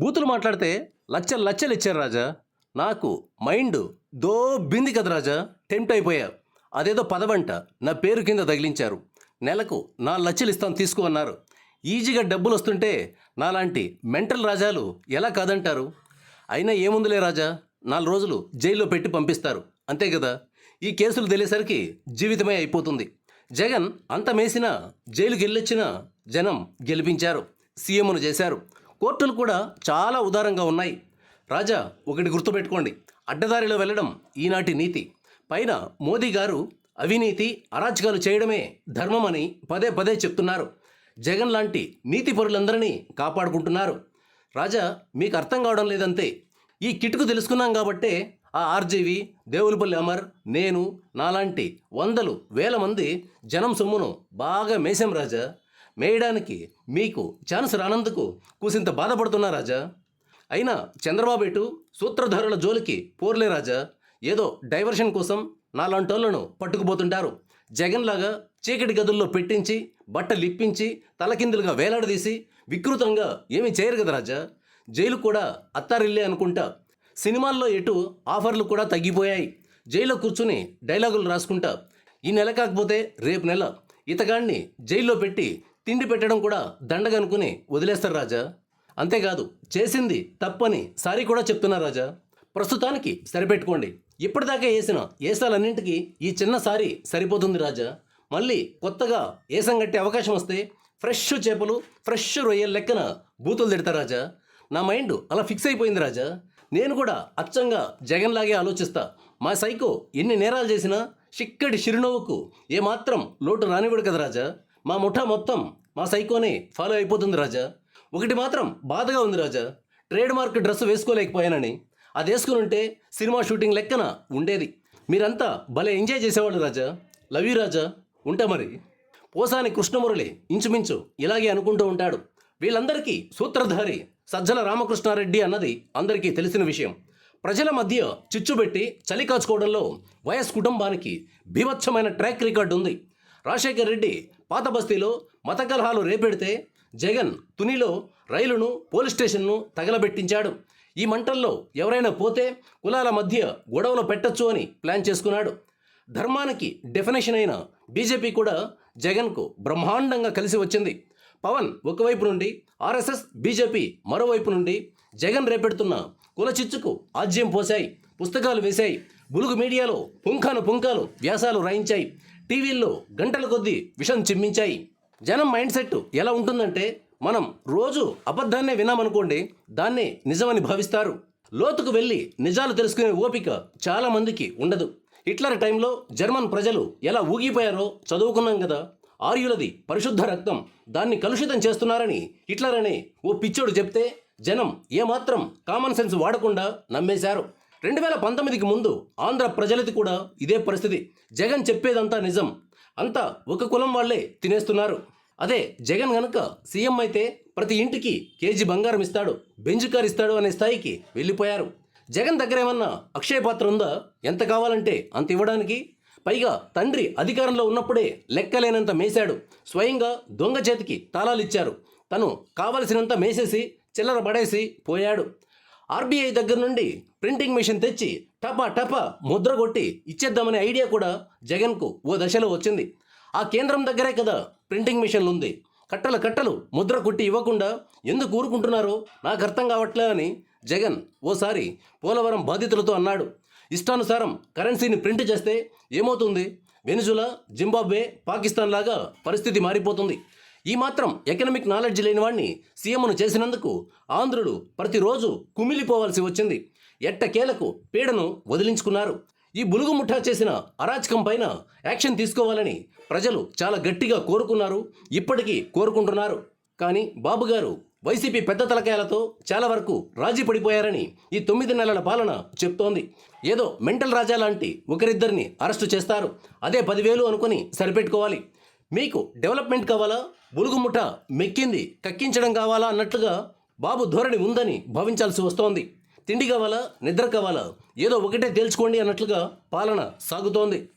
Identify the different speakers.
Speaker 1: బూతులు మాట్లాడితే లచ్చలు లచ్చలు ఇచ్చారు రాజా. నాకు మైండ్ దో బింది కదా రాజా. టెంప్ట్ అయిపోయా. అదేదో పదవంట. నా పేరు కింద తగిలించారు. నెలకు నా లచ్చలు ఇస్తాను తీసుకో అన్నారు. ఈజీగా డబ్బులు వస్తుంటే నాలాంటి మెంటల్ రాజాలు ఎలా కాదంటారు? అయినా ఏముందిలే రాజా. నాలుగు రోజులు జైల్లో పెట్టి పంపిస్తారు. అంతే కదా? ఈ కేసులు తెలియసరికి జీవితమే అయిపోతుంది. జగన్ అంతమేసినా జైలుకి వెళ్ళొచ్చినా జనం గెలిపించారు. సీఎంను చేశారు. కోర్టులు కూడా చాలా ఉదారంగా ఉన్నాయి. రాజా ఒకటి గుర్తుపెట్టుకోండి. అడ్డదారిలో వెళ్ళడం ఈనాటి నీతి. పైన మోదీ గారు అవినీతి అరాచకాలు చేయడమే ధర్మమని పదే పదే చెప్తున్నారు. జగన్ లాంటి నీతి పరులందరినీ కాపాడుకుంటున్నారు. రాజా మీకు అర్థం కావడం లేదంతే ఈ కిటుకు తెలుసుకున్నాం కాబట్టే ఆ ఆర్జీవి దేవులపల్లి అమర్ నేను నాలాంటి వందలు వేల మంది జనం సొమ్మును బాగా మేసాం రాజా. మేయడానికి మీకు ఛాన్స్ రానందుకు కూసింత బాధపడుతున్నా రాజా. అయినా చంద్రబాబు ఇటు సూత్రధారుల జోలికి పోర్లే రాజా. ఏదో డైవర్షన్ కోసం నాలాంటోళ్ళను పట్టుకుపోతుంటారు. జగన్లాగా చీకటి గదుల్లో పెట్టించి బట్టలు ఇప్పించి తలకిందులుగా వేలాడదీసి వికృతంగా ఏమీ చేయరు కదా రాజా. జైలు కూడా అత్తారిల్లే అనుకుంటా. సినిమాల్లో ఎటు ఆఫర్లు కూడా తగ్గిపోయాయి. జైల్లో కూర్చుని డైలాగులు రాసుకుంటా. ఈ నెల కాకపోతే రేపు నెల ఇతగాడిని జైల్లో పెట్టి తిండి పెట్టడం కూడా దండగనుకుని వదిలేస్తారు రాజా. అంతేకాదు చేసింది తప్పని సారీ కూడా చెప్తున్నారు రాజా. ప్రస్తుతానికి సరిపెట్టుకోండి. ఇప్పటిదాకా వేసిన ఏసాలన్నింటికి ఈ చిన్న సారి సరిపోతుంది రాజా. మళ్ళీ కొత్తగా ఏసం కట్టే అవకాశం వస్తే ఫ్రెష్ చేపలు ఫ్రెష్ రొయ్యల లెక్కన బూతులు తిడతా రాజా. నా మైండ్ అలా ఫిక్స్ అయిపోయింది రాజా. నేను కూడా అచ్చంగా జగన్లాగే ఆలోచిస్తా. మా సైకో ఎన్ని నేరాలు చేసినా చిక్కటి చిరునవ్వుకు ఏమాత్రం లోటు రానివ్వడు కదా రాజా. మా ముఠా మొత్తం మా సైకోనే ఫాలో అయిపోతుంది రాజా. ఒకటి మాత్రం బాధగా ఉంది రాజా. ట్రేడ్ మార్క్ డ్రెస్ వేసుకోలేకపోయానని. అది వేసుకుని ఉంటే సినిమా షూటింగ్ లెక్కన ఉండేది. మీరంతా భలే ఎంజాయ్ చేసేవాళ్ళు రాజా. లవ్ యూ రాజా. ఉంటా మరి. పోసాని కృష్ణమురళి ఇంచుమించు ఇలాగే అనుకుంటూ ఉంటాడు. వీళ్ళందరికీ సూత్రధారి సజ్జల రామకృష్ణారెడ్డి అన్నది అందరికీ తెలిసిన విషయం. ప్రజల మధ్య చిచ్చుబెట్టి చలి కాచుకోవడంలో వైఎస్ కుటుంబానికి బీభత్సమైన ట్రాక్ రికార్డు ఉంది రాజశేఖర్ రెడ్డి పాత బస్తీలో మత కలహాలు రేపెడితే జగన్ తునిలో రైలును పోలీస్ స్టేషన్ను తగలబెట్టించాడు. ఈ మంటల్లో ఎవరైనా పోతే కులాల మధ్య గొడవలు పెట్టొచ్చు అని ప్లాన్ చేసుకున్నాడు. ధర్మానికి డెఫినేషన్ అయిన బీజేపీ కూడా జగన్కు బ్రహ్మాండంగా కలిసి వచ్చింది. పవన్ ఒకవైపు నుండి ఆర్ఎస్ఎస్ బీజేపీ మరోవైపు నుండి జగన్ రేపెడుతున్న కుల చిచ్చుకు ఆజ్యం పోశాయి పుస్తకాలు వేశాయి. బులుగు మీడియాలో పుంఖాను పుంఖాలు వ్యాసాలు రాయించాయి. టీవీల్లో గంటల కొద్దీ విషం చిమ్మించాయి. జనం మైండ్ సెట్ ఎలా ఉంటుందంటే మనం రోజు అబద్ధాన్నే విన్నామనుకోండి దాన్నే నిజమని భావిస్తారు. లోతుకు వెళ్ళి నిజాలు తెలుసుకునే ఓపిక చాలామందికి ఉండదు. హిట్లర్ టైంలో జర్మన్ ప్రజలు ఎలా ఊగిపోయారో చదువుకున్నాం కదా ఆర్యులది పరిశుద్ధ రక్తం దాన్ని కలుషితం చేస్తున్నారని హిట్లర్ అనే ఓ పిచ్చోడు చెప్తే జనం ఏమాత్రం కామన్ సెన్స్ వాడకుండా నమ్మేశారు. రెండు వేల పంతొమ్మిదికి ముందు ఆంధ్ర ప్రజలది కూడా ఇదే పరిస్థితి. జగన్ చెప్పేదంతా నిజం. అంతా ఒక కులం వాళ్ళే తినేస్తున్నారు. అదే జగన్ గనక సీఎం అయితే ప్రతి ఇంటికి కేజీ బంగారం ఇస్తాడు బెంజ్ కార్ ఇస్తాడు అనే స్థాయికి వెళ్ళిపోయారు. జగన్ దగ్గర ఏమన్నా అక్షయ పాత్ర ఉందా? ఎంత కావాలంటే అంత ఇవ్వడానికి. పైగా తండ్రి అధికారంలో ఉన్నప్పుడే లెక్కలేనంత మేశాడు. స్వయంగా దొంగ చేతికి తాళాలు ఇచ్చారు. తను కావలసినంత మేసేసి చిల్లర పడేసి పోయాడు. ఆర్బీఐ దగ్గర నుండి ప్రింటింగ్ మెషిన్ తెచ్చి టపా టపా ముద్ర కొట్టి ఇచ్చేద్దామనే ఐడియా కూడా జగన్కు ఓ దశలో వచ్చింది. ఆ కేంద్రం దగ్గరే కదా ప్రింటింగ్ మిషన్లు ఉంది. కట్టలు కట్టలు ముద్ర కొట్టి ఇవ్వకుండా ఎందుకు ఊరుకుంటున్నారో నాకు అర్థం కావట్లే అని జగన్ ఓసారి పోలవరం బాధితులతో అన్నాడు. ఇష్టానుసారం కరెన్సీని ప్రింట్ చేస్తే ఏమవుతుంది? వెనుజులా జింబాబ్వే పాకిస్తాన్ లాగా పరిస్థితి మారిపోతుంది. ఈ మాత్రం ఎకనమిక్ నాలెడ్జ్ లేని వాడిని సీఎంను చేసినందుకు ఆంధ్రులు ప్రతిరోజు కుమిలిపోవాల్సి వచ్చింది. ఎట్టకేలకు పీడను వదిలించుకున్నారు. ఈ బులుగు ముఠా చేసిన అరాచకం పైన యాక్షన్ తీసుకోవాలని ప్రజలు చాలా గట్టిగా కోరుకున్నారు. ఇప్పటికీ కోరుకుంటున్నారు. కానీ బాబు గారు వైసీపీ పెద్ద తలకాయలతో చాలా వరకు రాజీ పడిపోయారని ఈ తొమ్మిది నెలల పాలన చెప్తోంది. ఏదో మెంటల్ రాజా లాంటి ఒకరిద్దరిని అరెస్టు చేస్తారు. అదే పదివేలు అనుకుని సరిపెట్టుకోవాలి. మీకు డెవలప్మెంట్ కావాలా? బులుగుముఠ మెక్కింది కక్కించడం కావాలా అన్నట్లుగా బాబు ధోరణి ఉందని భావించాల్సి వస్తోంది. తిండి కావాలా? నిద్ర కావాలా? ఏదో ఒకటే తేల్చుకోండి అన్నట్లుగా పాలన సాగుతోంది.